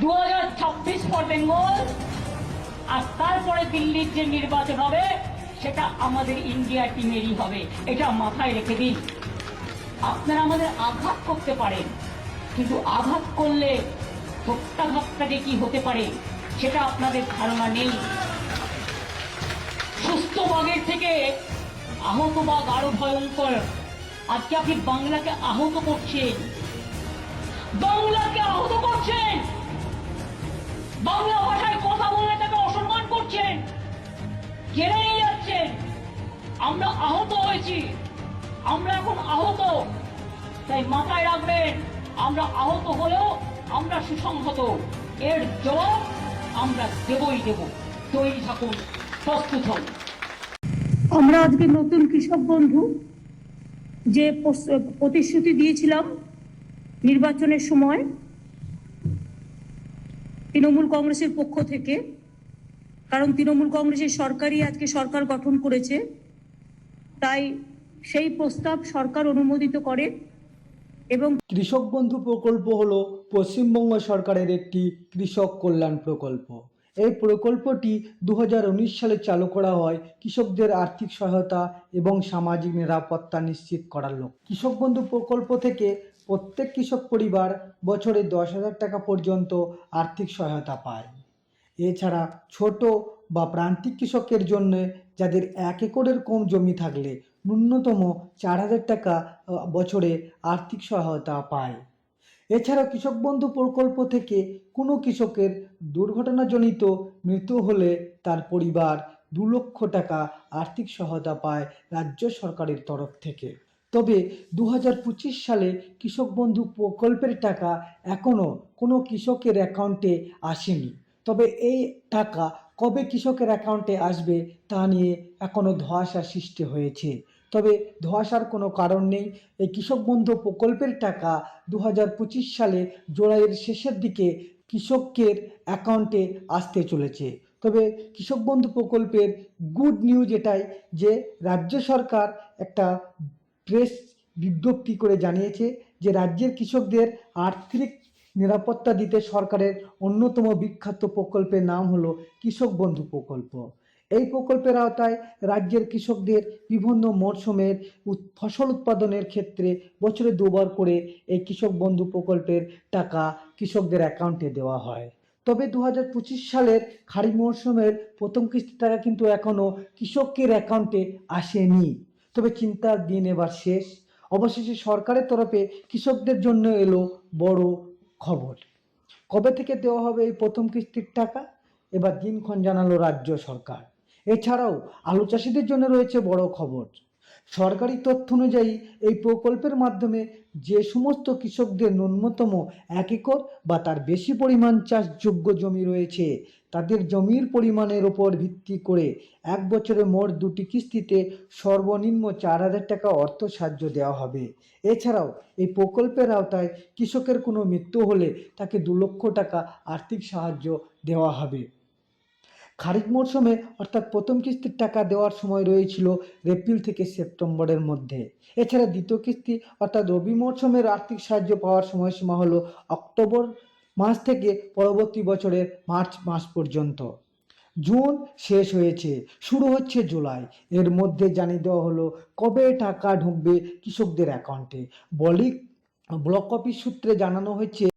দু হাজার ছাব্বিশ ফর বেঙ্গল, আর তারপরে দিল্লির যে নির্বাচন হবে, সেটা আমাদের ইন্ডিয়া টিমেরই হবে। এটা মাথায় রেখে দিন। আপনারা আমাদের আঘাত করতে পারেন, কিন্তু আঘাত করলে প্রত্যাঘাতটা যে কি হতে পারে, সেটা আপনাদের ধারণা নেই। সুস্থ বাঘের থেকে আহত বাঘ আরও ভয়ঙ্কর। আজকে আপনি বাংলাকে আহত করছেন। বাংলাকে আহত আমরা আহত হয়েছি। আমরা এখন আহত। তাই মাথায় রাখবেন, আমরা আহত হলেও আমরা সুসংহত। এর জবাব আমরা দেবই দেব। তৈরি থাকুন, প্রস্তুত হন। আমরা আজকে নতুন কৃষক বন্ধু, যে প্রতিশ্রুতি দিয়েছিলাম নির্বাচনের সময়, তৃণমূল কংগ্রেসের পক্ষ থেকে, কারণ তৃণমূল কংগ্রেসের সরকারই আজকে সরকার গঠন করেছে। তাই সেই প্রস্তাব সরকার অনুমোদিত করে এবং কৃষক বন্ধু প্রকল্প হল পশ্চিমবঙ্গ সরকারের একটি কৃষক কল্যাণ প্রকল্প। এই প্রকল্পটি দু হাজার উনিশ সালে চালু করা হয় কৃষকদের আর্থিক সহায়তা এবং সামাজিক নিরাপত্তা নিশ্চিত করার লক্ষ্য। কৃষক বন্ধু প্রকল্প থেকে প্রত্যেক কৃষক পরিবার বছরে দশ হাজার টাকা পর্যন্ত আর্থিক সহায়তা পায়। এছাড়া ছোট বা প্রান্তিক কৃষকের জন্য যাদের এক একরের কম জমি থাকলে ন্যূনতম চার হাজার টাকা বছরে আর্থিক সহায়তা পায়। এছাড়া কৃষক বন্ধু প্রকল্প থেকে কোনো কৃষকের দুর্ঘটনাজনিত মৃত্যু হলে তার পরিবার দু লক্ষ টাকা আর্থিক সহায়তা পায় রাজ্য সরকারের তরফ থেকে। তবে দু হাজার পঁচিশ সালে কৃষক বন্ধু প্রকল্পের টাকা এখনও কোনো কৃষকের অ্যাকাউন্টে আসেনি। তবে এই টাকা কবে কৃষকের অ্যাকাউন্টে আসবে তা নিয়ে এখনও ধোঁয়াশা সৃষ্টি হয়েছে। তবে ধোঁয়াশার কোনো কারণ নেই। এই কৃষক বন্ধু প্রকল্পের টাকা দু হাজার পঁচিশ সালে জুলাইয়ের শেষের দিকে কৃষকের অ্যাকাউন্টে আসতে চলেছে। তবে কৃষক বন্ধু প্রকল্পের গুড নিউজ এটাই যে রাজ্য সরকার একটা প্রেস বিজ্ঞপ্তি করে জানিয়েছে যে রাজ্যের কৃষকদের আর্থিক নিরাপত্তা দিতে সরকারের অন্যতম বিখ্যাত প্রকল্পের নাম হলো কৃষক বন্ধু প্রকল্প। এই প্রকল্পের আওতায় রাজ্যের কৃষকদের বিভিন্ন মরশুমের ফসল উৎপাদনের ক্ষেত্রে বছরে দুবার করে এই কৃষক বন্ধু প্রকল্পের টাকা কৃষকদের অ্যাকাউন্টে দেওয়া হয়। তবে দু হাজার পঁচিশ সালের খারিফ মরশুমের প্রথম কিস্তির টাকা কিন্তু এখনও কৃষকের অ্যাকাউন্টে আসেনি। তবে চিন্তার দিন এবার শেষ। অবশেষে সরকারের তরফে কৃষকদের জন্য এলো বড় খবর। কবে থেকে দেওয়া হবে এই প্রথম কিস্তির টাকা? এবার দিনক্ষণ জানালো রাজ্য সরকার। এছাড়াও আলু চাষিদের জন্য রয়েছে বড় খবর। সরকারি তথ্য অনুযায়ী, এই প্রকল্পের মাধ্যমে যে সমস্ত কৃষকদের ন্যূনতম এক একর বা তার বেশি পরিমাণ চাষযোগ্য জমি রয়েছে, তাদের জমির পরিমাণের ওপর ভিত্তি করে এক বছরে মোট দুটি কিস্তিতে সর্বনিম্ন চার হাজার টাকা অর্থ সাহায্য দেওয়া হবে। এছাড়াও, এই প্রকল্পের আওতায় কৃষকের কোনো মৃত্যু হলে তাকে দু লক্ষ টাকা আর্থিক সাহায্য দেওয়া হবে। খারিফ মরশুমে অর্থাৎ প্রথম কিস্তির টাকা দেওয়ার সময় রয়েছিল এপ্রিল থেকে সেপ্টেম্বরের মধ্যে। এছাড়া দ্বিতীয় কিস্তি অর্থাৎ রবি মরশুমের আর্থিক সাহায্য পাওয়ার সময়সীমা হলো অক্টোবর মাস থেকে পরবর্তী বছরের মার্চ মাস পর্যন্ত। জুন শেষ হয়েছে, শুরু হচ্ছে জুলাই। এর মধ্যে জানিয়ে দেওয়া হলো কবে টাকা ঢুকবে কৃষকদের অ্যাকাউন্টে। বলি, ব্লক অফিস সূত্রে জানানো হয়েছে